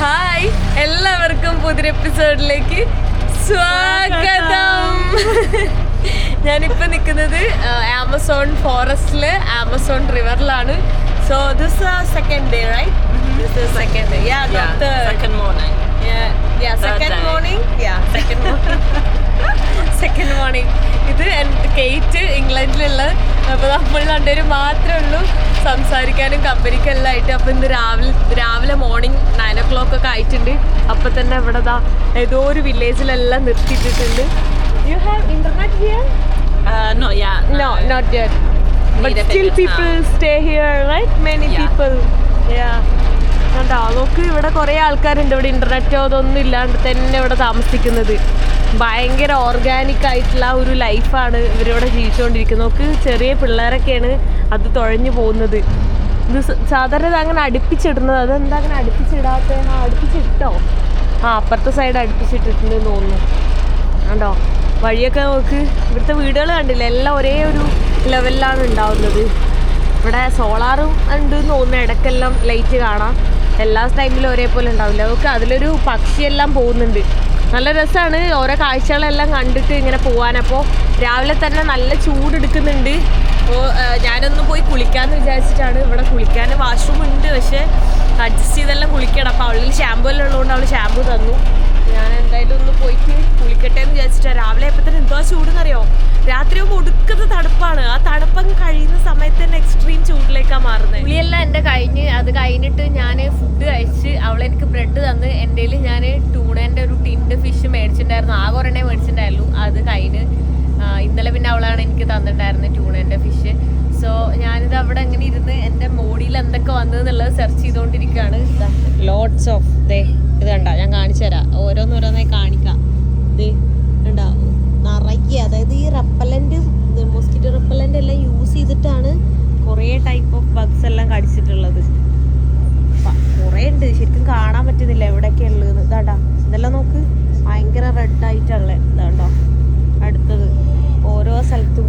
Hi എല്ലാവർക്കും പുതിയൊരു എപ്പിസോഡിലേക്ക് സ്വാഗതം. ഞാനിപ്പോൾ നിൽക്കുന്നത് ആമസോൺ ഫോറസ്റ്റിൽ Amazon റിവറിലാണ്. So this second day right day yeah. Yeah. Morning yeah second morning second morning ഇത് കേറ്റ് ഇംഗ്ലണ്ടിലുള്ള അപ്പോൾ നമ്മൾ രണ്ടുപേരും മാത്രമേ ഉള്ളൂ. സംസാരിക്കാനും കമ്പനിക്കെല്ലാം ആയിട്ട്. അപ്പോൾ ഇന്ന് രാവിലെ രാവിലെ മോർണിംഗ് നയൻ ഒ ക്ലോക്ക് ഒക്കെ ആയിട്ടുണ്ട്. അപ്പോൾ തന്നെ ഇവിടെ ദാ ഏതോ ഒരു വില്ലേജിലെല്ലാം നിർത്തിയിട്ടിട്ടുണ്ട്. You have internet here no yeah no No, not yet. But people stay here right people. Yeah. കണ്ടോ നോക്ക് ഇവിടെ കുറേ ആൾക്കാരുണ്ട്. ഇവിടെ ഇന്റർനെറ്റോ അതൊന്നും ഇല്ലാണ്ട് തന്നെ ഇവിടെ താമസിക്കുന്നത്. ഭയങ്കര ഓർഗാനിക് ആയിട്ടുള്ള ഒരു ലൈഫാണ് ഇവരിവിടെ ജീവിച്ചുകൊണ്ടിരിക്കുന്നത്. നോക്ക് ചെറിയ പിള്ളേരൊക്കെയാണ് അത് തുഴഞ്ഞു പോകുന്നത്. ഇത് സാധാരണ അങ്ങനെ അടുപ്പിച്ചിടുന്നത്. അതെന്താ അങ്ങനെ അടുപ്പിച്ചിടാത്ത ആ അടുപ്പിച്ചിട്ടോ? ആ അപ്പുറത്തെ സൈഡ് അടുപ്പിച്ചിട്ടിട്ടുണ്ടെന്ന് തോന്നുന്നു. കണ്ടോ? വഴിയൊക്കെ നോക്ക്. ഇവിടുത്തെ വീടുകൾ കണ്ടില്ല? എല്ലാം ഒരേ ഒരു ലെവലിലാണ് ഉണ്ടാവുന്നത്. ഇവിടെ സോളാറും ഉണ്ട് എന്ന് തോന്നുന്നു. ഇടയ്ക്കെല്ലാം ലൈറ്റ് കാണാം. എല്ലാ ടൈമിലും ഒരേപോലെ ഉണ്ടാവില്ല. നമുക്ക് അതിലൊരു പക്ഷിയെല്ലാം പോകുന്നുണ്ട്. നല്ല രസമാണ് ഓരോ കാഴ്ചകളെല്ലാം കണ്ടിട്ട് ഇങ്ങനെ പോകാൻ അപ്പോൾ രാവിലെ തന്നെ നല്ല ചൂടെടുക്കുന്നുണ്ട് അപ്പോൾ ഞാനൊന്ന് പോയി കുളിക്കാമെന്ന് വിചാരിച്ചിട്ടാണ് ഇവിടെ കുളിക്കാൻ. വാഷ്റൂം ഉണ്ട് പക്ഷേ അഡ്ജസ്റ്റ് ചെയ്തെല്ലാം കുളിക്കണം. അപ്പോൾ അവളിൽ ഷാമ്പു എല്ലാം ഉള്ളതുകൊണ്ട് അവൾ ഷാമ്പു തന്നു. ഞാൻ എന്തായാലും ഒന്ന് പോയിട്ട് കുളിക്കട്ടെ എന്ന് വിചാരിച്ചിട്ടാ. രാവിലെ ആയപ്പോഴത്തേന് എന്തോ ചൂടെന്നറിയോ? രാത്രി ആകുമ്പോൾ ഒടുക്കത്തെ തണുപ്പാണ്. ആ തണുപ്പങ്ങ് കഴിയുന്ന സമയത്ത് തന്നെ എക്സ്ട്രീം ചൂടിലേക്കാണ് മാറുന്നത് കുളിയെല്ലാം എന്റെ കഴിഞ്ഞ് അത് കഴിഞ്ഞിട്ട് ഞാൻ ഫുഡ് കഴിച്ച് അവളെനിക്ക് ബ്രെഡ് തന്ന് എന്റെ ഞാൻ ടൂണേന്റെ ഒരു ടിൻഡ് ഫിഷ് മേടിച്ചിട്ടുണ്ടായിരുന്നു. ആകെ ഒരെണ്ണേ മേടിച്ചിട്ടുണ്ടായിരുന്നു അത് കഴിഞ്ഞ് ഇന്നലെ പിന്നെ അവളാണ് എനിക്ക് തന്നിട്ടുണ്ടായിരുന്നത് ടൂണേന്റെ ഫിഷ് സോ ഞാനിത് അവിടെ അങ്ങനെ ഇരുന്ന് എന്റെ മോഡിയിൽ എന്തൊക്കെ വന്നതെന്നുള്ളത് സെർച്ച് ചെയ്തുകൊണ്ടിരിക്കുകയാണ് ലോട്ട്സ് ഓഫ് ദേ. ഇത് കണ്ട ഞാൻ കാണിച്ചു തരാം. ഓരോന്നോരോന്നായി കാണിക്കാം. ദേ കണ്ട നിറയ്ക്കുക അതായത് ഈ റപ്പലന്റ് മോസ്കിറ്റോ റപ്പലന്റ് എല്ലാം യൂസ് ചെയ്തിട്ടാണ് കുറേ ടൈപ്പ് ഓഫ് ബഗ്സ് എല്ലാം കടിച്ചിട്ടുള്ളത്. കുറേ ഉണ്ട്. ശരിക്കും കാണാൻ പറ്റുന്നില്ല എവിടെയൊക്കെ ഉള്ളത് ഇതാണ്ടാ ഇതെല്ലാം നോക്ക്. ഭയങ്കര റെഡ് ആയിട്ടുള്ള ഇതാണ്ടോ അടുത്തത് ഓരോ സ്ഥലത്തും.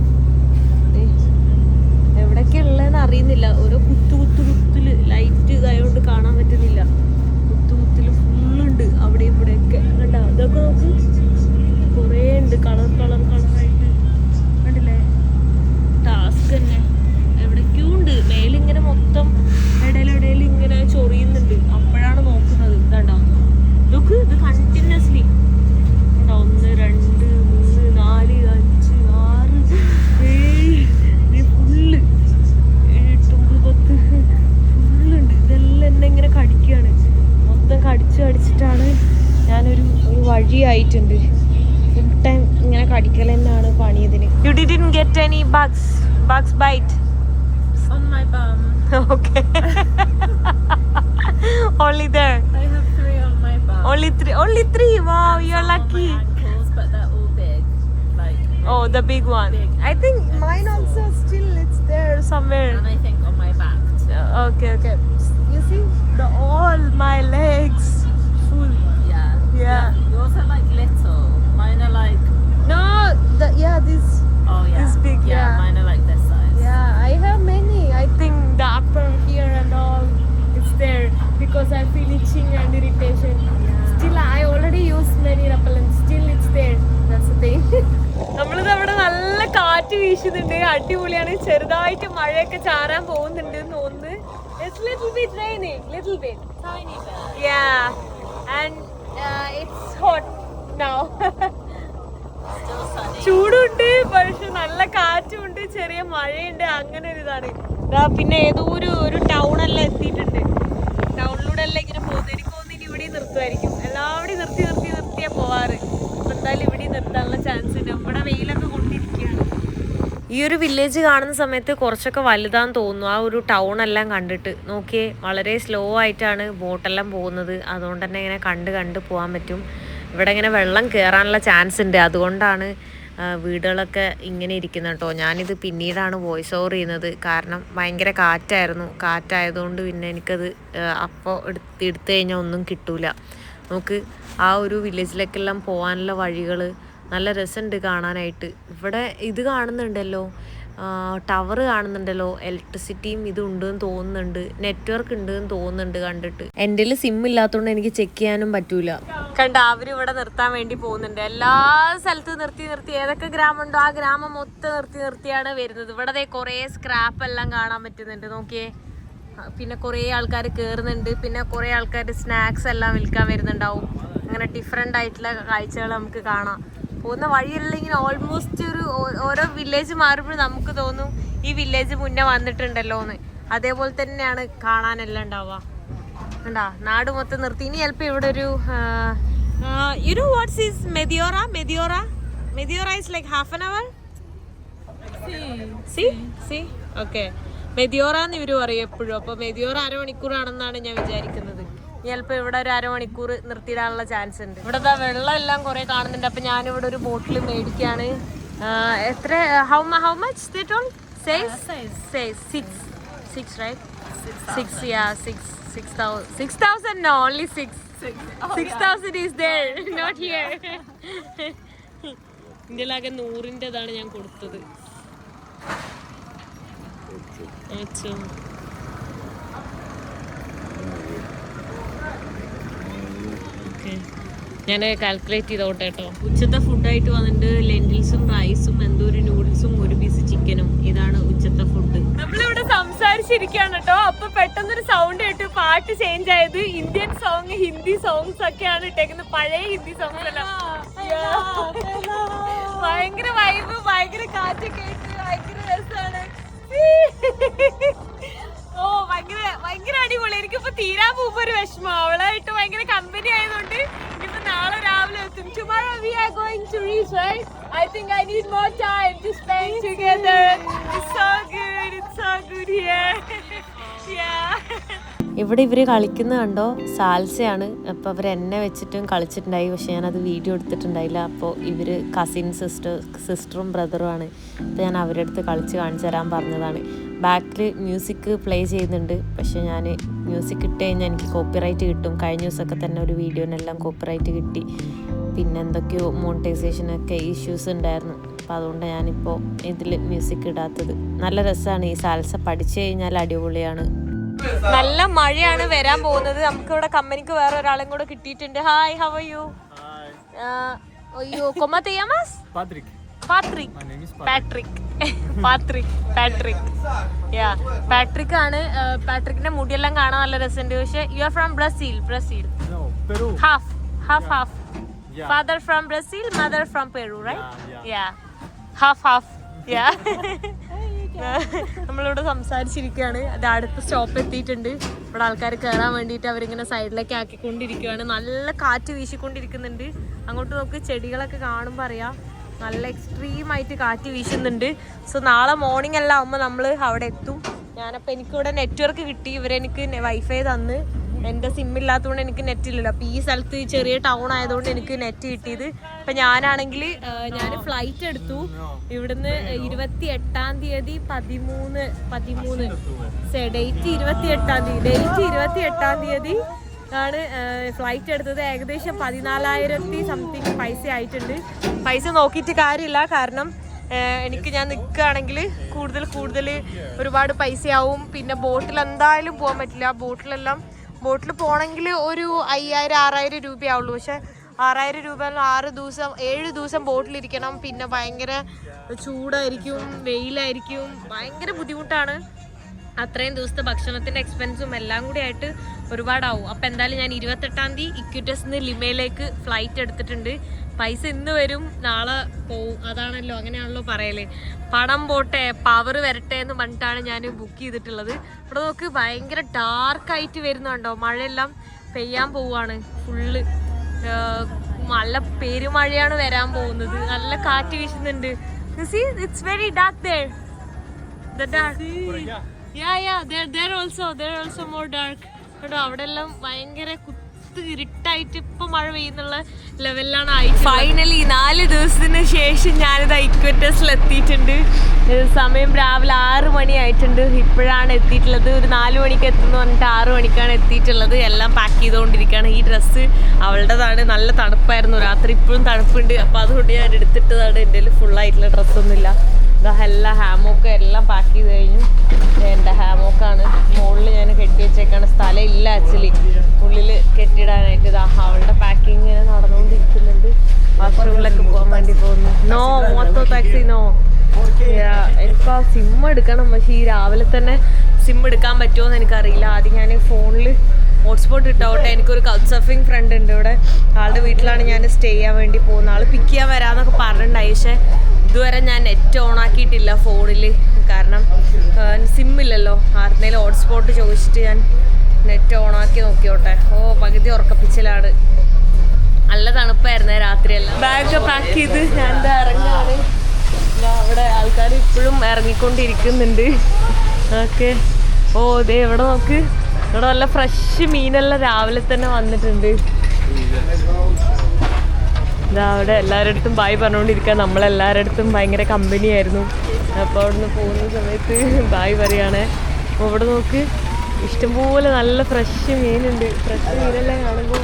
എവിടെയൊക്കെ ഉള്ളതെന്ന് അറിയുന്നില്ല. ഓരോ കുത്തു കുത്തു കുത്തിൽ ലൈറ്റ് ഇതായതുകൊണ്ട് കാണാൻ പറ്റുന്നില്ല. കുത്തു കുത്തിൽ ഫുള്ളുണ്ട് അവിടെ ഇവിടെയൊക്കെ. കണ്ടോ? അതൊക്കെ നോക്ക്. വഴിയായിട്ടുണ്ട് ഫുൾ ടൈം ഇങ്ങനെ കടിക്കൽ തന്നെയാണ് പണി ഇതിന് you didn't get any bugs bugs bite On my bum. Okay only there I have three on my bum. Only three only three wow you are Some on lucky my ankles, but they're all big. Like. Oh, the big one. Big. I think mine also still it's there somewhere. And I think on my back. too. Okay, okay. You see the all my legs full. Yeah. Yeah. Yours are like little. Mine are like. No, the yeah this Oh yeah. This big, yeah. yeah, Mine are like this size. yeah I have many. I think the upper here and all is there because I feel itching and irritation. Yeah. Still I already used many repellents. Still it's there. That's the thing. നമ്മളിത് അവിടെ നല്ല കാറ്റ് വീശുന്നുണ്ട് അടിപൊളിയാണ് ചെറുതായിട്ട് മഴയൊക്കെ ചാറാൻ പോകുന്നുണ്ട് എന്ന് തോന്നുന്നു It's little bit raining, little bit. Tiny bit. Yeah, and it's hot now. ചൂടുണ്ട് പക്ഷെ നല്ല കാറ്റുണ്ട് ചെറിയ മഴയുണ്ട് അങ്ങനെ ഒരു ഇതാണ്. പിന്നെ ഏതോ ഒരു ഒരു ടൗൺ എല്ലാം എത്തിയിട്ടുണ്ട്. ടൗണിലൂടെ എല്ലാം ഇങ്ങനെ പോകുന്നത്. എനിക്ക് തോന്നുന്നു ഇനി ഇവിടെ നിർത്തുമായിരിക്കും. എല്ലാവിടെയും നിർത്തി നിർത്തി നിർത്തിയാ പോവാറ്. എന്തായാലും ഇവിടെ നിർത്താനുള്ള ചാൻസ് ഉണ്ട്. ഇവിടെ വെയിലൊക്കെ കൊണ്ടിരിക്കുകയാണ്. ഈ ഒരു വില്ലേജ് കാണുന്ന സമയത്ത് കുറച്ചൊക്കെ വലുതാന്ന് തോന്നുന്നു. ആ ഒരു ടൗൺ എല്ലാം കണ്ടിട്ട്. നോക്കിയേ വളരെ സ്ലോ ആയിട്ടാണ് ബോട്ടെല്ലാം പോകുന്നത്. അതുകൊണ്ട് തന്നെ ഇങ്ങനെ കണ്ട് കണ്ട് പോകാൻ പറ്റും. ഇവിടെ ഇങ്ങനെ വെള്ളം കയറാനുള്ള ചാൻസ് ഉണ്ട്. അതുകൊണ്ടാണ് വീടുകളൊക്കെ ഇങ്ങനെ ഇരിക്കുന്നത് കേട്ടോ. ഞാനിത് പിന്നീടാണ് വോയിസ് ഓവർ ചെയ്യുന്നത്. കാരണം ഭയങ്കര കാറ്റായിരുന്നു. കാറ്റായതുകൊണ്ട് പിന്നെ എനിക്കത് അപ്പോൾ എടുത്ത് എടുത്തു കഴിഞ്ഞാൽ ഒന്നും കിട്ടൂല. നമുക്ക് ആ ഒരു വില്ലേജിലേക്കെല്ലാം പോകാനുള്ള വഴികൾ നല്ല രസമുണ്ട് കാണാനായിട്ട്. ഇവിടെ ഇത് കാണുന്നുണ്ടല്ലോ. ടവർ കാണുന്നുണ്ടല്ലോ. ഇലക്ട്രിസിറ്റിയും ഇതും ഉണ്ടെന്ന് തോന്നുന്നുണ്ട്. നെറ്റ്വർക്ക് ഉണ്ട് എന്ന് തോന്നുന്നുണ്ട് കണ്ടിട്ട്. എന്റെ സിം ഇല്ലാത്തതുകൊണ്ട് എനിക്ക് ചെക്ക് ചെയ്യാനും പറ്റൂല. കണ്ട അവരിവിടെ നിർത്താൻ വേണ്ടി പോകുന്നുണ്ട്. എല്ലാ സ്ഥലത്തും നിർത്തി നിർത്തി. ഏതൊക്കെ ഗ്രാമമുണ്ടോ ആ ഗ്രാമം മൊത്തം നിർത്തി നിർത്തിയാണ് വരുന്നത്. ഇവിടെ കുറേ സ്ക്രാപ്പ് എല്ലാം കാണാൻ പറ്റുന്നുണ്ട്. നോക്കിയേ. പിന്നെ കുറേ ആൾക്കാർ കയറുന്നുണ്ട് പിന്നെ കുറേ ആൾക്കാർ സ്നാക്സ് എല്ലാം വിൽക്കാൻ വരുന്നുണ്ടാവും. അങ്ങനെ ഡിഫറെന്റ് ആയിട്ടുള്ള കാഴ്ചകൾ നമുക്ക് കാണാം. പോകുന്ന വഴിയെല്ലാം ഇങ്ങനെ ഓൾമോസ്റ്റ് ഒരു ഓരോ വില്ലേജ് മാറുമ്പോഴും നമുക്ക് തോന്നും ഈ വില്ലേജ് മുന്നേ വന്നിട്ടുണ്ടല്ലോ എന്ന് അതേപോലെ തന്നെയാണ് കാണാനെല്ലാം ഉണ്ടാവുക. കണ്ടാ? നാട് മൊത്തം നിർത്തി. ഇനി ചിലപ്പോൾ ഇവിടെ ഒരു you know what's is Meteora Meteora Meteora is like half an hour C സി ഓക്കെ മെതിയോറ എന്ന് ഇവർ പറയും എപ്പോഴും. അപ്പോൾ മെതിയോറ അരമണിക്കൂറാണെന്നാണ് ഞാൻ വിചാരിക്കുന്നത്. ചിലപ്പോ ഇവിടെ ഒരു അരമണിക്കൂർ നിർത്തിയിടാനുള്ള ചാൻസ് ഉണ്ട്. ഇവിടെ വെള്ളം എല്ലാം കുറെ കാണുന്നുണ്ട്. അപ്പൊ ഞാൻ ഇവിടെ ഒരു ബോട്ടിൽ മേടിക്കാണ്. എത്ര how how much six six right six yeah six six thousand six thousand no only six six thousand is there not here ഇന്ത്യയിലാകെ നൂറിന്റെതാണ് ഞാൻ കൊടുത്തത്. അച്ഛോ ഓക്കെ ഞാൻ കാൽക്കുലേറ്റ് ചെയ്തോട്ടെ കേട്ടോ ഉച്ചത്തെ ഫുഡായിട്ട് വന്നിട്ട് ലെന്റിൽസും റൈസും എന്തോ ഒരു നൂഡിൽസും ഒരു പീസ് ചിക്കനും ഇതാണ് ഉച്ചത്തെ ഫുഡ് നമ്മളിവിടെ സംസാരിച്ചിരിക്കുകയാണ് കേട്ടോ അപ്പൊ പെട്ടെന്നൊരു സൗണ്ട് കേട്ട് പാട്ട് ചേഞ്ച് ആയത് ഇന്ത്യൻ സോങ് ഹിന്ദി സോങ്സ് ഒക്കെയാണ് ഇട്ടേക്കുന്നത്. പഴയ ഹിന്ദി സോങ്സ് അല്ല. ഭയങ്കര വൈബ് ഭയങ്കര കാറ്റൊക്കെ ആയിട്ട് ഭയങ്കര രസമാണ് ഓ ഭയങ്കര ഭയങ്കര അടിപൊളി. എനിക്കിപ്പോ തീരാൻ പോകുമ്പോ ഒരു വിഷമം. അവളായിട്ട് ഭയങ്കര കമ്പനി ആയതുകൊണ്ട് ഇനിയിപ്പോ നാളെ രാവിലെ എത്തും. Tomorrow we are going to reach right I think I need more time to spend together it's so good it's so good here yeah ഇവിടെ ഇവർ കളിക്കുന്ന കണ്ടോ? സാൽസയാണ്. അപ്പോൾ അവർ എന്നെ വെച്ചിട്ടും കളിച്ചിട്ടുണ്ടായി. പക്ഷേ ഞാനത് വീഡിയോ എടുത്തിട്ടുണ്ടായില്ല. അപ്പോൾ ഇവർ കസിൻ സിസ്റ്റർ സിസ്റ്ററും ബ്രദറുമാണ് അപ്പോൾ ഞാൻ അവരുടെ അടുത്ത് കളിച്ച് കാണിച്ചു തരാൻ പറഞ്ഞതാണ്. ബാക്കിൽ മ്യൂസിക് പ്ലേ ചെയ്യുന്നുണ്ട്. പക്ഷേ ഞാൻ മ്യൂസിക് ഇട്ട് കഴിഞ്ഞാൽ എനിക്ക് കോപ്പിറൈറ്റ് കിട്ടും. കഴിഞ്ഞ ദിവസമൊക്കെ തന്നെ ഒരു വീഡിയോനെല്ലാം കോപ്പിറൈറ്റ് കിട്ടി. പിന്നെ എന്തൊക്കെയോ മോണിറ്റൈസേഷനൊക്കെ ഇഷ്യൂസ് ഉണ്ടായിരുന്നു. അപ്പോൾ അതുകൊണ്ട് ഞാനിപ്പോൾ ഇതിൽ മ്യൂസിക് ഇടാത്തത്. നല്ല രസമാണ് ഈ സാൽസ പഠിച്ചു കഴിഞ്ഞാൽ അടിപൊളിയാണ്. നല്ല മഴയാണ് വരാൻ പോകുന്നത്. നമുക്ക് ഇവിടെ കമ്പനിക്ക് വേറെ ഒരാളും കൂടെ കിട്ടിയിട്ടുണ്ട്. ഹായ് ഹൗ ആർ യു അയ്യോ കൊമ്മ തെയ്യാമസ്? Patrick. Patrick Patrick yeah Patrick ആണ്. പാട്രിക്കിന്റെ മുടിയെല്ലാം കാണാൻ നല്ല രസമുണ്ട്. പക്ഷെ you are from Brazil Brazil. Half half half. Father from Brazil mother from Peru right yeah half half yeah നമ്മളിവിടെ സംസാരിച്ചിരിക്കുകയാണ്. അത് അടുത്ത സ്റ്റോപ്പ് എത്തിയിട്ടുണ്ട്. ഇവിടെ ആൾക്കാർ കയറാൻ വേണ്ടിയിട്ട് അവരിങ്ങനെ സൈഡിലേക്ക് ആക്കിക്കൊണ്ടിരിക്കുകയാണ്. നല്ല കാറ്റ് വീശിക്കൊണ്ടിരിക്കുന്നുണ്ട്. അങ്ങോട്ട് നോക്ക് ചെടികളൊക്കെ കാണുമ്പോൾ അറിയാം. നല്ല എക്സ്ട്രീം ആയിട്ട് കാറ്റ് വീശുന്നുണ്ട്. സോ നാളെ മോർണിംഗ് എല്ലാം ആകുമ്പോൾ നമ്മൾ അവിടെ എത്തും. ഞാനപ്പോൾ എനിക്കിവിടെ നെറ്റ്വർക്ക് കിട്ടി. ഇവരെനിക്ക് വൈഫൈ തന്ന്. എന്റെ സിം ഇല്ലാത്തതുകൊണ്ട് എനിക്ക് നെറ്റ് ഇല്ലല്ലോ. അപ്പോൾ ഈ സ്ഥലത്ത് ചെറിയ ടൗൺ ആയതുകൊണ്ട് എനിക്ക് നെറ്റ് കിട്ടിയത്. ഇപ്പൊ ഞാനാണെങ്കിൽ ഞാൻ ഫ്ലൈറ്റ് എടുത്തു. ഇവിടുന്ന് ഇരുപത്തി എട്ടാം തീയതി പതിമൂന്ന് പതിമൂന്ന്. ഡേറ്റ് ഇരുപത്തി എട്ടാം തീയതി ഡേറ്റ് ഇരുപത്തി എട്ടാം തീയതി ആണ് ഫ്ലൈറ്റ് എടുത്തത്. ഏകദേശം പതിനാലായിരത്തി സംതിങ് പൈസ ആയിട്ടുണ്ട്. പൈസ നോക്കിയിട്ട് കാര്യമില്ല. കാരണം എനിക്ക് ഞാൻ നിൽക്കുകയാണെങ്കിൽ കൂടുതൽ കൂടുതൽ ഒരുപാട് പൈസയാവും. പിന്നെ ബോട്ടിൽ എന്തായാലും പോകാൻ പറ്റില്ല. ബോട്ടിലെല്ലാം ബോട്ടിൽ പോകണമെങ്കിൽ ഒരു അയ്യായിരം ആറായിരം രൂപയാവുള്ളൂ. പക്ഷെ ആറായിരം രൂപ ആറ് ദിവസം ഏഴ് ദിവസം ബോട്ടിലിരിക്കണം പിന്നെ ഭയങ്കര ചൂടായിരിക്കും വെയിലായിരിക്കും. ഭയങ്കര ബുദ്ധിമുട്ടാണ്. അത്രയും ദിവസത്തെ ഭക്ഷണത്തിന്റെ എക്സ്പെൻസും എല്ലാം കൂടി ആയിട്ട് ഒരുപാടാവും. അപ്പം എന്തായാലും ഞാൻ ഇരുപത്തെട്ടാം തീയതി ഇക്വിറ്റസ് നിന്ന് ലിമയിലേക്ക് ഫ്ലൈറ്റ് എടുത്തിട്ടുണ്ട്. പൈസ ഇന്ന് വരും നാളെ പോവും. അതാണല്ലോ അങ്ങനെയാണല്ലോ പറയൽ. പണം പോട്ടെ പവർ വരട്ടെ എന്ന് പറഞ്ഞിട്ടാണ് ഞാൻ ബുക്ക് ചെയ്തിട്ടുള്ളത്. ഇവിടെ നോക്ക് ഭയങ്കര ഡാർക്കായിട്ട് വരുന്നുണ്ടോ മഴയെല്ലാം പെയ്യാൻ പോവാണ് ഫുള്ള് നല്ല പെരുമഴയാണ് വരാൻ പോകുന്നത്. നല്ല കാറ്റ് വീശുന്നുണ്ട്. It's very dark there. The dark yeah there there also there also more dark കേട്ടോ അവിടെ എല്ലാം ഭയങ്കര ഇരുട്ടായിട്ട് ഇപ്പൊ മഴ പെയ്യുന്നുള്ള ലെവലിലാണ് ആയി ഫൈനലി നാല് ദിവസത്തിന് ശേഷം ഞാനിത് ഇക്വറ്റസിൽ എത്തിയിട്ടുണ്ട് സമയം രാവിലെ ആറ് മണി ആയിട്ടുണ്ട് ഇപ്പോഴാണ് എത്തിയിട്ടുള്ളത്. ഒരു നാല് മണിക്ക് എത്തുന്നു പറഞ്ഞിട്ട് ആറ് മണിക്കാണ് എത്തിയിട്ടുള്ളത്. എല്ലാം പാക്ക് ചെയ്തുകൊണ്ടിരിക്കുകയാണ്. ഈ ഡ്രസ്സ് അവളുടേതാണ്. നല്ല തണുപ്പായിരുന്നു. രാത്രി ഇപ്പോഴും തണുപ്പുണ്ട്. അപ്പോൾ അതുകൊണ്ട് ഞാൻ എടുത്തിട്ടതാണ്. എന്റെ ഫുള്ളായിട്ടുള്ള ഡ്രസ്സൊന്നുമില്ല എല്ലാ ഹാമോക്ക് എല്ലാം പാക്ക് ചെയ്ത് കഴിഞ്ഞു. എന്റെ ഹാമോക്കാണ്. മുകളിൽ ഞാൻ കെട്ടി വെച്ചേക്കാണ്. സ്ഥലം ഇല്ല ആക്ച്വലി ഉള്ളിൽ കെട്ടിയിടാനായിട്ട് ഇതാ അവളുടെ പാക്കിങ് ഇങ്ങനെ നടന്നുകൊണ്ടിരിക്കുന്നുണ്ട്. വാഷ്റൂമിലൊക്കെ പോകാൻ വേണ്ടി പോകുന്നു. നോ മൊത്തം ടാക്സി നോ. എനിക്കാ സിം എടുക്കണം. പക്ഷേ ഈ രാവിലെ തന്നെ സിം എടുക്കാൻ പറ്റുമോ എന്ന് എനിക്കറിയില്ല. ആദ്യം ഞാൻ ഫോണിൽ ഹോട്ട്സ്പോട്ട് ഇട്ടോട്ടെ. എനിക്കൊരു കൗച്ച് സർഫിംഗ് ഫ്രണ്ട് ഉണ്ട് ഇവിടെ. ആളുടെ വീട്ടിലാണ് ഞാൻ സ്റ്റേ ചെയ്യാൻ വേണ്ടി പോകുന്നത്. ആൾ പിക്ക് ചെയ്യാൻ വരാമെന്നൊക്കെ പറഞ്ഞിട്ടുണ്ടായി. പക്ഷേ ഇതുവരെ ഞാൻ നെറ്റ് ഓൺ ആക്കിയിട്ടില്ല ഫോണിൽ കാരണം സിമ്മില്ലല്ലോ ആരുന്നേലും ഹോട്ട്സ്പോട്ട് ചോദിച്ചിട്ട് ഞാൻ നെറ്റ് ഓൺ ആക്കി നോക്കിയോട്ടെ. ഓ പകുതി ഉറക്കപ്പിച്ചിലാണ്. നല്ല തണുപ്പായിരുന്നേ രാത്രിയെല്ലാം. ബാഗ് പാക്ക് ചെയ്ത് ഞാൻ ഇറങ്ങാണ്. അവിടെ ആൾക്കാർ ഇപ്പോഴും ഇറങ്ങിക്കൊണ്ടിരിക്കുന്നുണ്ട്. ഓക്കെ. ഓ ദേ ഇവിടെ നോക്ക്. ഇവിടെ നല്ല ഫ്രഷ് മീനെല്ലാം രാവിലെ തന്നെ വന്നിട്ടുണ്ട്. ഇതാ അവിടെ എല്ലാവരുടെ അടുത്തും ബായ് പറഞ്ഞുകൊണ്ടിരിക്കുക നമ്മളെല്ലാവരുടെ അടുത്തും ഭയങ്കര കമ്പനിയായിരുന്നു അപ്പോൾ അവിടുന്ന് പോകുന്ന സമയത്ത് ബായ് പറയുകയാണേ അപ്പോൾ ഇവിടെ നോക്ക് ഇഷ്ടംപോലെ നല്ല ഫ്രഷ് മീനുണ്ട്. ഫ്രഷ് മീനെല്ലാം കാണുമ്പോൾ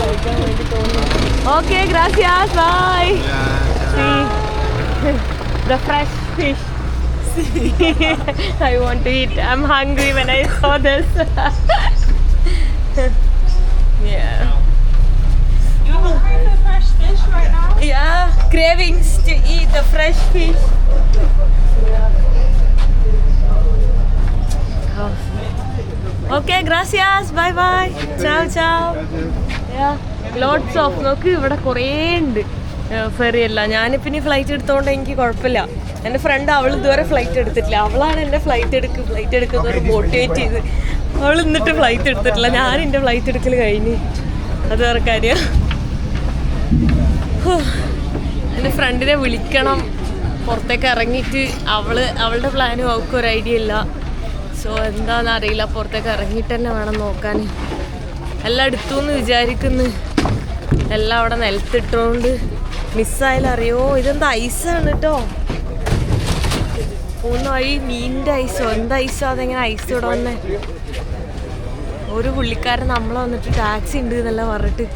കഴിക്കാൻ വേണ്ടി തോന്നുന്നു okay gracias bye the fresh fish I want to eat. I'm hungry when I saw this. yeah. You're hungry for fresh fish right now? Yeah, cravings to eat the fresh fish. Oh. Okay, gracias. Bye bye. Ciao, ciao. Yeah, lots of. നോക്ക് ഇവിടെ കുറേ ഉണ്ട് ferry അല്ല ഞാനിപ്പോൾ ഇനി flight എടുത്തോണ്ട് എനിക്ക് കുഴപ്പമില്ല എന്റെ ഫ്രണ്ട് അവൾ ഇതുവരെ ഫ്ലൈറ്റ് എടുത്തിട്ടില്ല അവളാണ് എന്റെ ഫ്ലൈറ്റ് എടുക്ക് ഫ്ലൈറ്റ് എടുക്കുന്നത് മോട്ടിവേറ്റ് ചെയ്ത് അവൾ എന്നിട്ട് ഫ്ലൈറ്റ് എടുത്തിട്ടില്ല ഞാൻ എന്റെ ഫ്ലൈറ്റ് എടുക്കൽ കഴിഞ്ഞ് അത് വേറെ കാര്യം എന്റെ ഫ്രണ്ടിനെ വിളിക്കണം. പുറത്തേക്ക് ഇറങ്ങിയിട്ട് അവൾ അവളുടെ പ്ലാനും അവൾക്ക് ഒരു ഐഡിയ ഇല്ല. സോ എന്താണെന്ന് അറിയില്ല. പുറത്തേക്ക് ഇറങ്ങിയിട്ട് തന്നെ വേണം നോക്കാൻ. എല്ലാം എടുത്തു എന്ന് വിചാരിക്കുന്നു. എല്ലാം അവിടെ നിലത്തിട്ടോണ്ട്. മിസ്സായാലും അറിയോ? ഇതെന്താ ഐസാണ് കേട്ടോ പോകുന്ന വഴി മീനിന്റെ ഐസോ എന്താ ഐസോ അതെങ്ങനെ ഐസ് ഇവിടെ ഒരു പുള്ളിക്കാരൻ നമ്മളെ വന്നിട്ട് ടാക്സി ഉണ്ട് എന്നെല്ലാം പറഞ്ഞിട്ട്.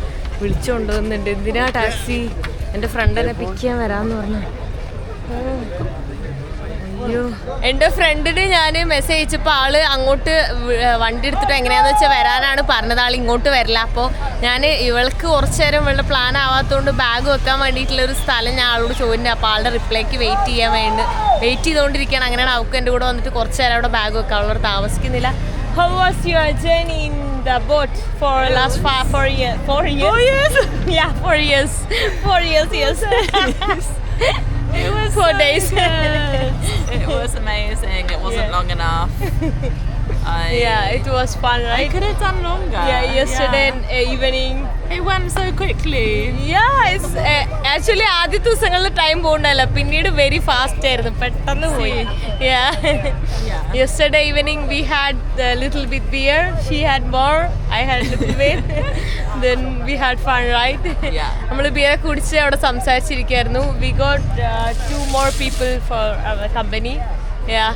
വിളിച്ചു കൊണ്ടുവന്നിട്ടുണ്ട് എന്തിനാ ടാക്സി? എന്റെ ഫ്രണ്ടിനെ പിക്ക് ചെയ്യാൻ വരാന്ന് പറഞ്ഞു. അയ്യോ. എന്റെ ഫ്രണ്ടിന് ഞാൻ മെസ്സേജ് അയച്ചപ്പോൾ ആൾ അങ്ങോട്ട് വണ്ടി എടുത്തിട്ട് എങ്ങനെയാന്ന് വെച്ചാൽ വരാനാണ് പറഞ്ഞത്. ആൾ ഇങ്ങോട്ട് വരില്ല. അപ്പോൾ ഞാൻ ഇവൾക്ക് കുറച്ച് നേരം ഇവളുടെ പ്ലാൻ ആവാത്തതുകൊണ്ട് ബാഗ് വെക്കാൻ വേണ്ടിയിട്ടുള്ള ഒരു സ്ഥലം ഞാൻ ആളോട് ചോദിച്ചു അപ്പോൾ ആളുടെ റിപ്ലൈക്ക് വെയിറ്റ് ചെയ്യാൻ വേണ്ടി വെയിറ്റ് ചെയ്തുകൊണ്ടിരിക്കുകയാണ് അങ്ങനെയാണ് അവൾക്ക് എന്റെ കൂടെ വന്നിട്ട് കുറച്ച് നേരം അവിടെ ബാഗ് വെക്കാം അവളോട് താമസിക്കുന്നില്ല how was your in the boat for last five, four years? Four years? Four years? yeah, four years. Four years, yes. It was Four so days. It was amazing. It wasn't Yeah. long enough. I, yeah, it was fun, I right? could have done longer. Yeah, yesterday Yeah. uh, evening. It went so quickly. Yeah, it's actually ആദ്യ ദിവസങ്ങളിൽ time പോകണ്ടല്ല പിന്നീട് very fast ആയിരുന്നു പെട്ടെന്ന് പോയി Yeah. Yesterday evening we had little bit beer she had more I had little bit then we had fun right Yeah. നമ്മൾ beer കുടിച്ച് അവിടെ സംസാരിച്ചിരിക്കുകയായിരുന്നു we got two more people for our company yeah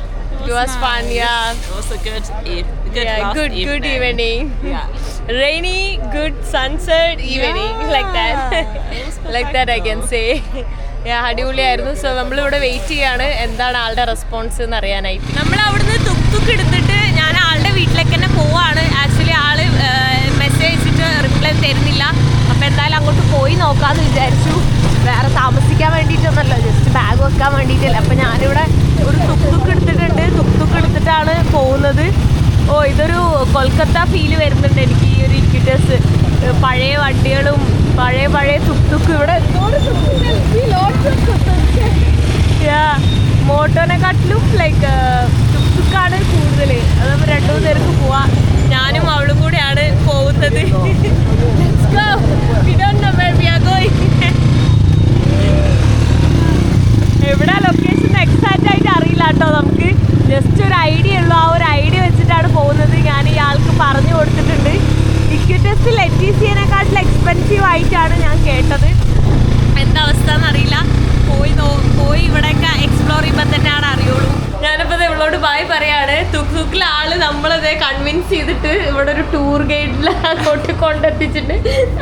it nice. fun, yeah. It was a good, eve- good yeah, good, evening. good evening. Yeah. Rainy, good sunset evening, yeah. like that. like that I can say. Yeah അടിപൊളിയായിരുന്നു so നമ്മളിവിടെ wait ചെയ്യാണ് എന്താണ് ആളുടെ response എന്ന് അറിയാനായിട്ട് നമ്മൾ അവിടുന്ന് തുക്ക് തുക്ക് എടുത്തിട്ട് ഞാൻ ആളുടെ വീട്ടിലേക്ക് തന്നെ പോവാണ് ആക്ച്വലി ആൾ മെസ്സേജ് അയച്ചിട്ട് റിപ്ലൈ തരുന്നില്ല അപ്പോൾ എന്തായാലും അങ്ങോട്ട് പോയി നോക്കാമെന്ന് വിചാരിച്ചു വേറെ താമസിക്കാൻ വേണ്ടിയിട്ടൊന്നല്ല ജസ്റ്റ് ബാഗ് വെക്കാൻ വേണ്ടിയിട്ടല്ല. അപ്പം ഞാനിവിടെ ഒരു തുക്ക് എടുത്തിട്ടുണ്ട്. തുക്ക് എടുത്തിട്ടാണ് പോകുന്നത്. ഓ ഇതൊരു കൊൽക്കത്ത ഫീൽ വരുന്നുണ്ട് എനിക്ക് ഈ ഒരു ഇക്വിറ്റേഴ്സ് പഴയ വണ്ടികളും പഴയ പഴയ തുക്ക് ഇവിടെ. മോട്ടോനെക്കാട്ടിലും ലൈക്ക് തുക്കാണ് കൂടുതൽ. അതപ്പോൾ രണ്ടു മൂന്ന് പേർക്ക് പോവാം. ഞാനും അവളും കൂടെയാണ് പോകുന്നത്. Let's go. We don't know where we are going. എവിടെ ലൊക്കേഷൻ എക്സാക്റ്റ് ആയിട്ട് അറിയില്ല കേട്ടോ നമുക്ക്. ജസ്റ്റ് ഒരു ഐഡിയ ഉള്ളൂ. ആ ഒരു ഐഡിയ വെച്ചിട്ടാണ് പോകുന്നത്. ഞാൻ ഇയാൾക്ക് പറഞ്ഞു കൊടുത്തിട്ടുണ്ട്. ഇക്വിറ്റസ് ലെറ്റീസിയനെക്കാട്ടിൽ എക്സ്പെൻസീവ് ആയിട്ടാണ് ഞാൻ കേട്ടത്. എന്താ അവസ്ഥ എന്നറിയില്ല. പോയി നോ പോയി ഇവിടെയൊക്കെ എക്സ്പ്ലോർ ചെയ്യുമ്പോൾ തന്നെയാണ് അറിയുള്ളൂ ഞാനിപ്പോൾ ഇത് ഇവളോട് ബായ് പറയാണ് തുക്ക് തുക്കിലെ ആൾ നമ്മളത് കൺവിൻസ് ചെയ്തിട്ട് ഇവിടെ ഒരു ടൂർ ഗൈഡിൽ അങ്ങോട്ട് കൊണ്ടെത്തിച്ചിട്ട്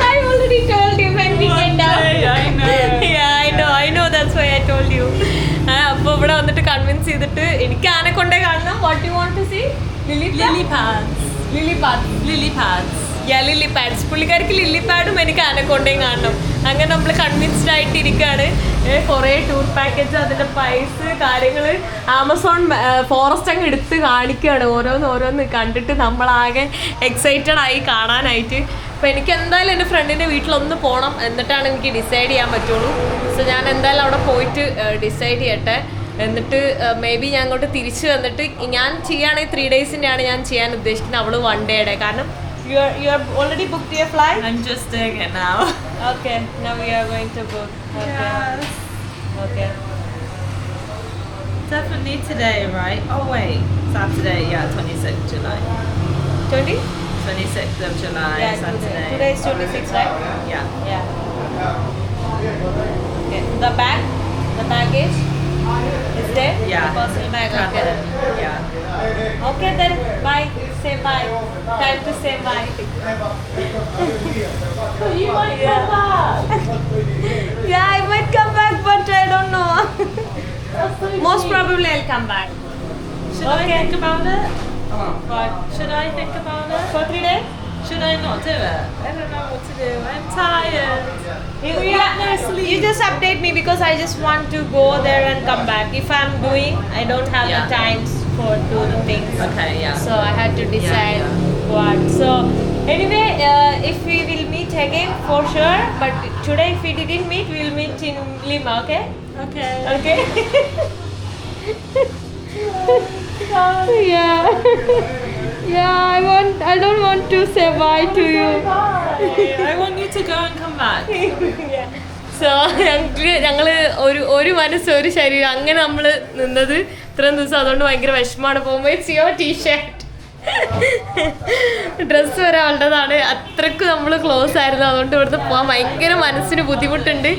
I already told you when we get down. I know. Yeah, I know, I know, that's why I told you. അപ്പോൾ ഇവിടെ വന്നിട്ട് കൺവിൻസ് ചെയ്തിട്ട് എനിക്ക് ആനെ കൊണ്ടേ കാണണം what you want to see lily lily pads. Lily pads Lily pads. Yeah lily pads പുള്ളിക്കാർക്ക് lily പാഡും എനിക്ക് ആനക്കൊണ്ടേയും കാണണം. അങ്ങനെ നമ്മൾ കൺവിൻസ്ഡ് ആയിട്ട് ഇരിക്കുകയാണ് കുറേ ടൂർ പാക്കേജ് അതിന്റെ പൈസ കാര്യങ്ങൾ ആമസോൺ ഫോറസ്റ്റ് അങ്ങ് എടുത്ത് കാണിക്കുകയാണ് ഓരോന്ന് ഓരോന്ന് കണ്ടിട്ട് നമ്മളാകെ എക്സൈറ്റഡ് ആയി കാണാനായിട്ട്. അപ്പോൾ എനിക്ക് എന്തായാലും എന്റെ ഫ്രണ്ടിന്റെ വീട്ടിലൊന്ന് പോകണം എന്നിട്ടാണ് എനിക്ക് ഡിസൈഡ് ചെയ്യാൻ പറ്റുള്ളൂ. സോ ഞാൻ എന്തായാലും അവിടെ പോയിട്ട് ഡിസൈഡ് ചെയ്യട്ടെ. എന്നിട്ട് മേ ബി ഞാൻ അങ്ങോട്ട് തിരിച്ചു വന്നിട്ട് ഞാൻ ചെയ്യുകയാണെങ്കിൽ ത്രീ ഡേയ്സിന്റെ ആണ് ഞാൻ ചെയ്യാൻ ഉദ്ദേശിക്കുന്നത്. അവൾ വൺ ഡേയുടെ കാരണം You're you're already booked your flight? I'm just doing it now. okay, now we are going to book. Okay. Yes. Okay. Definitely today, right? Oh wait, Saturday, yeah, 26th July. 20? 26th of July, yeah, Saturday. Today, is 26, right? Yeah. Yeah. Okay. The bag, the baggage is there. Yeah. The personal bag. Okay. Travel. Yeah. Okay then. Bye. Say bye. Time to say bye. so you might come back. yeah, I might come back, but I don't know. Most probably I'll come back. Should Okay. I think about it? Uh-huh. But Should I think about it? for three days. Should I not do it? I don't know what to do. I'm tired. You, We got no sleep. you just update me because I just want to go there and come back. If I'm doing, I don't have Yeah. the times for do the things. Okay, yeah. So I had to decide yeah. what. So anyway, uh, if we will meet again for sure, but today if we didn't meet, we'll meet in Lima. Okay? Okay. Okay. yeah. yeah. I want. I don't want to say bye to you. I want you to go and come back. So ഞങ്ങൾക്ക് ഞങ്ങൾ ഒരു ഒരു മനസ്സ് ഒരു ശരീരം അങ്ങനെ നമ്മൾ നിന്നത് ഇത്രയും ദിവസം അതുകൊണ്ട് ഭയങ്കര വിഷമമാണ് പോകുമ്പോൾ സിയോ ടീഷർട്ട് ഡ്രസ്സ് വരെ അവളുടേതാണ് അത്രയ്ക്ക് നമ്മൾ ക്ലോസ് ആയിരുന്നു അതുകൊണ്ട് ഇവിടുന്ന് പോകാൻ ഭയങ്കര മനസ്സിന് ബുദ്ധിമുട്ടുണ്ട്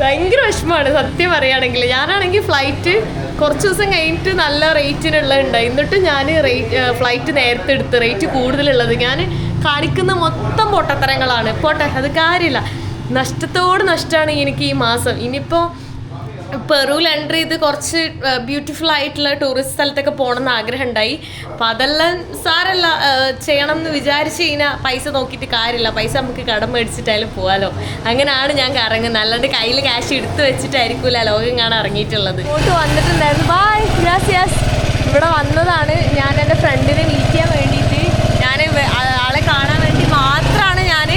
ഭയങ്കര വിഷമമാണ്. സത്യം പറയുകയാണെങ്കിൽ. ഞാനാണെങ്കിൽ ഫ്ലൈറ്റ് കുറച്ച് ദിവസം കഴിഞ്ഞിട്ട് നല്ല റേറ്റിനുള്ള ഉണ്ടായി. എന്നിട്ട് ഞാൻ റേറ്റ് ഫ്ലൈറ്റ് നേരത്തെ എടുത്ത് റേറ്റ് കൂടുതലുള്ളത്. ഞാൻ കാണിക്കുന്ന മൊത്തം പൊട്ടത്തരങ്ങളാണ്. പോട്ടെ അത് കാര്യമില്ല നഷ്ടത്തോട് നഷ്ടമാണ് എനിക്ക് ഈ മാസം. ഇനിയിപ്പോൾ പെറുവിൽ എന്റർ ചെയ്ത് കുറച്ച് ബ്യൂട്ടിഫുൾ ആയിട്ടുള്ള ടൂറിസ്റ്റ് സ്ഥലത്തൊക്കെ പോകണം എന്ന് ആഗ്രഹം ഉണ്ടായി അപ്പം അതെല്ലാം സാരല്ല ചെയ്യണം എന്ന് വിചാരിച്ചു കഴിഞ്ഞാൽ പൈസ നോക്കിയിട്ട് കാര്യമില്ല. പൈസ നമുക്ക് കടം മേടിച്ചിട്ടായാലും പോകാലോ അങ്ങനെയാണ് ഞാൻ കറങ്ങുന്നത്. അല്ലാണ്ട് കയ്യിൽ ക്യാഷ് എടുത്ത് വെച്ചിട്ടായിരിക്കില്ല ലോകം കാണാൻ ഇറങ്ങിയിട്ടുള്ളത്. ഇങ്ങോട്ട് വന്നിട്ടുണ്ടായിരുന്നു. ബായ് ഗ്രാസിയാസ് യെസ് ഇവിടെ വന്നതാണ്. ഞാൻ എന്റെ ഫ്രണ്ടിനെ മീറ്റ് ചെയ്യാൻ വേണ്ടിയിട്ട്. ഞാൻ ആളെ കാണാൻ വേണ്ടി മാത്രമാണ് ഞാൻ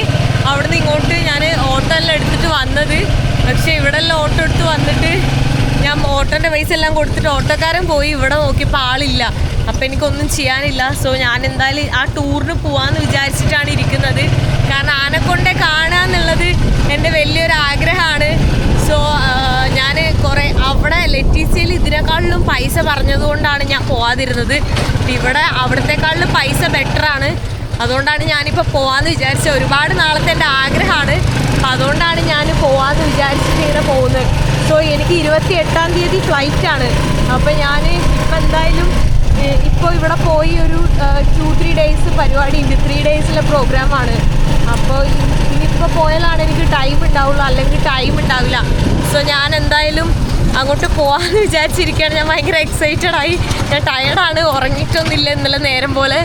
അവിടുന്ന് ഇങ്ങോട്ട് ഞാൻ എടുത്തിട്ട് വന്നത്. പക്ഷെ ഇവിടെ എല്ലാം ഓട്ടോ എടുത്ത് വന്നിട്ട് ഞാൻ ഓട്ടോന്റെ പൈസ എല്ലാം കൊടുത്തിട്ട് ഓട്ടോക്കാരൻ പോയി. ഇവിടെ നോക്കിയപ്പോൾ ആളില്ല. അപ്പം എനിക്കൊന്നും ചെയ്യാനില്ല. സോ ഞാൻ എന്തായാലും ആ ടൂറിന് പോവാന്ന് വിചാരിച്ചിട്ടാണ് ഇരിക്കുന്നത്. കാരണം ആനക്കൊണ്ടെ കാണുക എന്നുള്ളത് എന്റെ വലിയൊരു ആഗ്രഹമാണ് സോ ഞാൻ കുറേ അവിടെ ലെറ്റീസിയയിൽ ഇതിനേക്കാളിലും പൈസ പറഞ്ഞതുകൊണ്ടാണ് ഞാൻ പോവാതിരുന്നത്. ഇവിടെ അവിടത്തെക്കാളിലും പൈസ ബെറ്ററാണ് അതുകൊണ്ടാണ് ഞാനിപ്പോൾ പോവാന്ന് വിചാരിച്ചത് ഒരുപാട് നാളത്തെ എന്റെ ആഗ്രഹമാണ്. അപ്പം അതുകൊണ്ടാണ് ഞാൻ പോവാന്ന് വിചാരിച്ചിട്ട് ഇങ്ങനെ പോകുന്നത് സോ എനിക്ക് ഇരുപത്തി എട്ടാം തീയതി ഫ്ലൈറ്റ് ആണ്. അപ്പോൾ ഞാൻ ഇപ്പം എന്തായാലും ഇപ്പോൾ ഇവിടെ പോയി ഒരു ടു ത്രീ ഡേയ്സ് പരിപാടി ഉണ്ട്. ത്രീ ഡേയ്സിലെ പ്രോഗ്രാമാണ് അപ്പോൾ ഇനിയിപ്പോൾ പോയാലാണ് എനിക്ക് ടൈം ഉണ്ടാവുള്ളൂ. അല്ലെങ്കിൽ ടൈം ഉണ്ടാവില്ല. സോ ഞാൻ എന്തായാലും അങ്ങോട്ട് പോകാമെന്ന് വിചാരിച്ചിരിക്കുകയാണ്. ഞാൻ ഭയങ്കര എക്സൈറ്റഡ് ആയി. ഞാൻ ടയർഡാണ് ഉറങ്ങിയിട്ടൊന്നുമില്ല ഇന്നലെ നേരം പോലെ.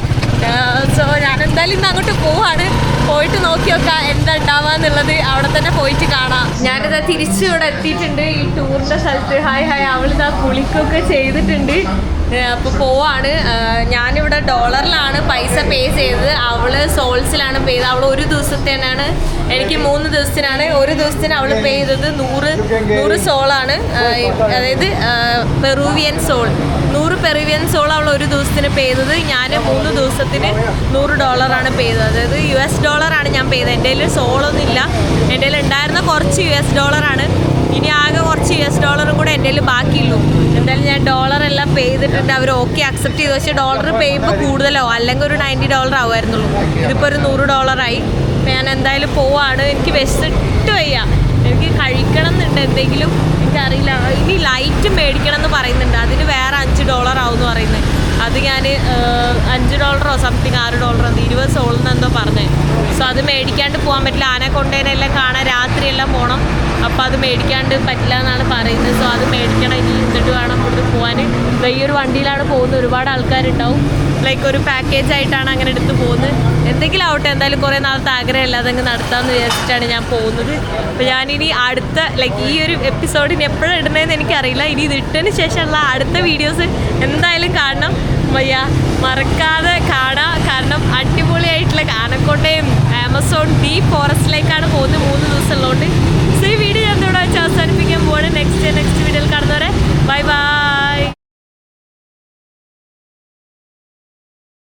സോ ഞാൻ എന്തായാലും ഇന്ന് അങ്ങോട്ട് പോവാണ്. പോയിട്ട് നോക്കി നോക്കാം എന്താ ഉണ്ടാവാന്നുള്ളത് അവിടെ തന്നെ പോയിട്ട് കാണാം. ഞാനിതാ തിരിച്ചു ഇവിടെ എത്തിയിട്ടുണ്ട്. ഈ ടൂറിന്റെ സ്ഥലത്ത്. Hi hi. അവളിതാ കുളിക്കൊക്കെ ചെയ്തിട്ടുണ്ട്. അപ്പോൾ പോവാണ്. ഞാനിവിടെ ഡോളറിലാണ് പൈസ പേ ചെയ്തത്. അവൾ സോൾസിലാണ് പേ ചെയ്തത്. അവൾ ഒരു ദിവസത്തേനാണ് എനിക്ക് മൂന്ന് ദിവസത്തിനാണ്. ഒരു ദിവസത്തിന് അവൾ പേ ചെയ്തത് നൂറ് നൂറ് സോളാണ്. അതായത് പെറൂവിയൻ സോൾ. നൂറ് പെറിവിയൻ സോൾ അവൾ ഒരു ദിവസത്തിന് പേ ചെയ്തത്. ഞാൻ മൂന്ന് ദിവസത്തിന് നൂറ് ഡോളറാണ് പേ ചെയ്തത്. അതായത് യു എസ് ഡോളറാണ് ഞാൻ പേ ചെയ്തത്. എന്റെ കയ്യിൽ സോളൊന്നും ഇല്ല. എന്റെ കയ്യിൽ ഉണ്ടായിരുന്ന കുറച്ച് യു എസ് ഡോളറാണ് ഇനി ആകെ കുറച്ച് യു എസ് ഡോളറും കൂടെ എന്റെ കയ്യിൽ ബാക്കിയുള്ളൂ. എന്തായാലും ഞാൻ ഡോളർ എല്ലാം പേ ചെയ്തിട്ടുണ്ട്. അവർ ഓക്കെ അക്സെപ്റ്റ് ചെയ്തു. പക്ഷേ ഡോളർ പേ ചെയ്യുമ്പോൾ കൂടുതലോ? അല്ലെങ്കിൽ ഒരു നയന്റി ഡോളർ ആവുമായിരുന്നുള്ളൂ. ഇതിപ്പോൾ ഒരു നൂറ് ഡോളറായി ഞാൻ എന്തായാലും പോവാണ്. എനിക്ക് വിശന്നിട്ട് വയ്യ. എനിക്ക് കഴിക്കണം എന്നുണ്ട് എന്തെങ്കിലും. എനിക്കറിയില്ല. ഇനി ലൈറ്റ് മേടിക്കണം എന്ന് പറയുന്നുണ്ട്. അതിന് വേറെ അഞ്ച് ഡോളർ ആവും എന്ന് പറയുന്നത്. അത് ഞാൻ അഞ്ച് ഡോളറോ സംതിങ് ആറ് ഡോളറോ അത് ഇരുപത് സോളിൽ എന്തോ പറഞ്ഞത് സോ അത് മേടിക്കാണ്ട് പോകാൻ പറ്റില്ല. ആന കൊണ്ടേനെല്ലാം കാണാൻ രാത്രിയെല്ലാം പോകണം അപ്പോൾ അത് മേടിക്കാണ്ട് പറ്റില്ല എന്നാണ് പറയുന്നത്. സോ അത് മേടിക്കണം. ഇനി എന്നിട്ട് വേണം ഇവിടുന്ന് പോകാൻ ഈ ഒരു വണ്ടിയിലാണ് പോകുന്നത്. ഒരുപാട് ആൾക്കാരുണ്ടാവും. ലൈക്ക് ഒരു പാക്കേജ് ആയിട്ടാണ് അങ്ങനെ എടുത്ത് പോകുന്നത്. എന്തെങ്കിലും ആവട്ടെ. എന്തായാലും കുറേ നാളത്തെ ആഗ്രഹമല്ല അതങ്ങ് നടത്താമെന്ന് വിചാരിച്ചിട്ടാണ് ഞാൻ പോകുന്നത്. അപ്പോൾ ഞാനിനി അടുത്ത ലൈക്ക് ഈ ഒരു എപ്പിസോഡിന് എപ്പോഴും ഇടുന്നതെന്ന് എനിക്കറിയില്ല. ഇനി ഇത് ഇട്ടതിന് ശേഷമുള്ള അടുത്ത വീഡിയോസ് എന്തായാലും കാണണം. വയ്യ. മറക്കാതെ കാണാം. കാരണം അടിപൊളിയായിട്ടുള്ള ആനക്കോട്ടയും ആമസോൺ ഡീപ്പ് ഫോറസ്റ്റിലേക്കാണ് പോകുന്നത് മൂന്ന് വെച്ച് അവസാനിപ്പിക്കാൻ പോവാണ്. നെക്സ്റ്റ് നെക്സ്റ്റ് വീഡിയോയിൽ കാണുന്നവരെ. Bye bye